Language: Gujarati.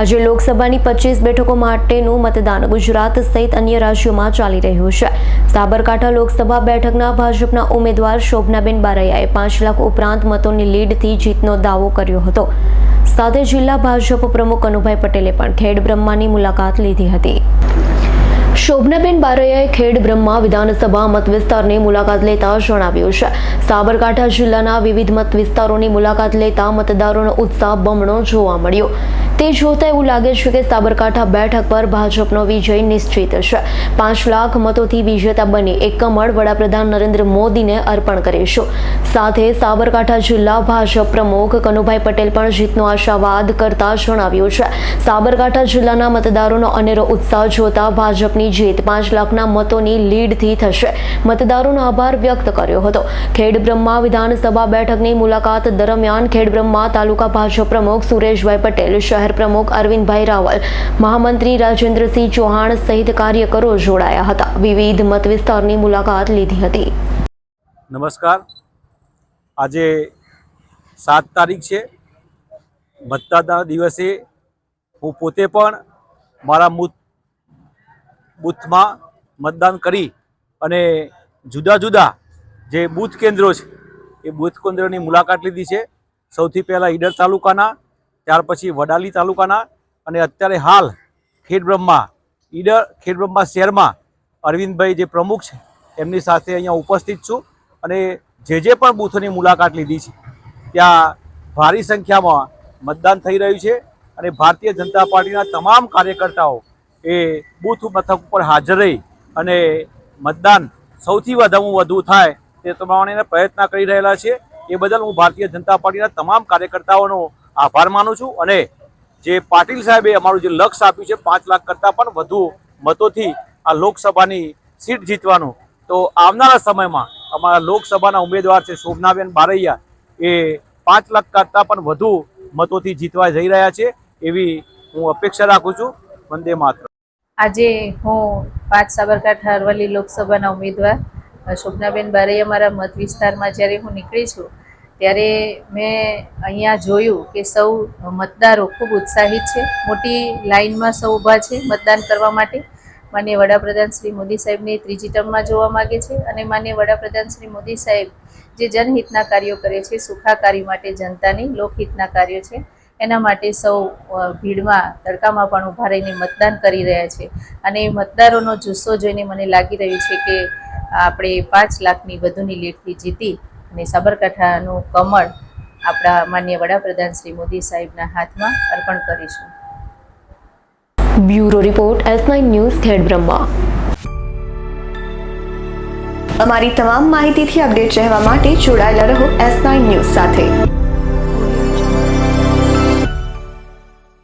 આજે લોકસભાની પચીસ બેઠકો માટેનું મતદાન ગુજરાત સહિત અન્ય રાજ્યોમાં ચાલી રહ્યું છે. સાબરકાંઠા લોકસભા બેઠકના ભાજપના ઉમેદવાર શોભનાબેન બારૈયાએ પાંચ લાખ ઉપરાંત મતોની લીડથી જીતનો દાવો કર્યો હતો. સાથે જિલ્લા ભાજપ પ્રમુખ અનુભાઈ પટેલે પણ ખેડ બ્રહ્માની મુલાકાત લીધી હતી. શોભનાબેન બારૈયાએ ખેડ બ્રહ્મા વિધાનસભા મત વિસ્તારની મુલાકાત લેતા જણાવ્યું છે. સાબરકાંઠા જિલ્લાના વિવિધ મત વિસ્તારોની મુલાકાત લેતા મતદારોનો ઉત્સાહ બમણો જોવા મળ્યો. તે જોતા એવું લાગે છે કે સાબરકાંઠા બેઠક પર ભાજપનો વિજય નિશ્ચિત છે. પાંચ લાખ મતોથી વિજેતા બની એક કમળ વડાપ્રધાન નરેન્દ્ર મોદીને અર્પણ કરીશું. સાથે સાબરકાંઠા જિલ્લા ભાજપ પ્રમુખ કનુભાઈ પટેલ પણ જીતનો આશાવાદ કરતા જણાવ્યું છે. સાબરકાંઠા જિલ્લાના મતદારોનો અનેરો ઉત્સાહ જોતા ભાજપની જીત પાંચ લાખના મતોની લીડથી થશે. મતદારોનો આભાર વ્યક્ત કર્યો હતો. ખેડબ્રહ્મા વિધાનસભા બેઠકની મુલાકાત દરમિયાન ખેડબ્રહ્મા તાલુકા ભાજપ પ્રમુખ સુરેશભાઈ પટેલ શહેર પ્રમુખ અરવિંદભાઈ રાવલ, મહામંત્રી રાજેન્દ્રસિંહ ચૌહાણ સહિત કાર્યકરો જોડાયા હતા. વિવિધ મત વિસ્તારની મુલાકાત લીધી હતી. નમસ્કાર. આજે સાત તારીખ છે. મતદાતા દિવસે હું પોતે પણ મારા બૂથ બૂથમાં મતદાન કરી અને જુદા જુદા જે બૂથ કેન્દ્રો છે, એ બૂથ કેન્દ્રોની મુલાકાત લીધી છે. સૌથી પહેલાં ઈડર તાલુકાના ત્યાર પછી વડાલી તાલુકાના અને અત્યારે હાલ ખેડબ્રહ્મા, ઈડર ખેડબ્રહ્મા શહેરમાં અરવિંદભાઈ જે પ્રમુખ છે, એમની સાથે અહીંયા ઉપસ્થિત છું અને જે જે પણ બૂથોની મુલાકાત લીધી છે, ત્યાં ભારી સંખ્યામાં મતદાન થઈ રહ્યું છે અને ભારતીય જનતા પાર્ટીના તમામ કાર્યકર્તાઓ એ બૂથ મથક ઉપર હાજર રહી અને મતદાન સૌથી વધુમાં વધુ થાય તે પ્રમાણેના પ્રયત્ન કરી રહેલા છે. એ બદલ હું ભારતીય જનતા પાર્ટીના તમામ કાર્યકર્તાઓનો આભાર માનું છું અને જે પાટીલ સાહેબે અમારું જે લક્ષ્ય આપ્યું છે પાંચ લાખ કરતાં પણ વધુ મતોથી આ લોકસભાની સીટ જીતવાનું, તો આવનારા સમયમાં અમારા લોકસભાના ઉમેદવાર છે શોભનાબેન બારૈયા એ પાંચ લાખ કરતાં પણ વધુ મતોથી જીતવા જઈ રહ્યા છે એવી હું અપેક્ષા રાખું છું. વંદે માત્ર આજે હું પાંચ સાબરકાંઠા અરવલ્લી લોકસભાના ઉમેદવાર શોભનાબેન બારૈયા મારા મત વિસ્તારમાં જ્યારે હું નીકળી છું ત્યારે મેં અહીંયા જોયું કે સૌ મતદારો ખૂબ ઉત્સાહિત છે. મોટી લાઇનમાં સૌ ઊભા છે મતદાન કરવા માટે. માન્ય વડાપ્રધાન શ્રી મોદી સાહેબને ત્રીજી ટર્મમાં જોવા માગે છે અને માન્ય વડાપ્રધાન શ્રી મોદી સાહેબ જે જનહિતના કાર્યો કરે છે, સુખાકારી માટે જનતાની લોકહિતના કાર્યો છે, એના માટે સૌ ભીડમાં, તડકામાં પણ ઊભા રહીને મતદાન કરી રહ્યા છે. અને મતદારોનો જુસ્સો જોઈને મને લાગી રહ્યું છે કે આપણે પાંચ લાખની વધુની લીડથી જીતી અને સાબરકાંઠાનું કમળ આપણા માન્ય વડાપ્રધાન શ્રી મોદી સાહેબના હાથમાં અર્પણ કરીશું. Bureau report S nine news Khed Brahma. અમારી તમામ માહિતીથી અપડેટ રહેવા માટે જોડાયેલા રહો એસ નાઇન ન્યૂઝ સાથે.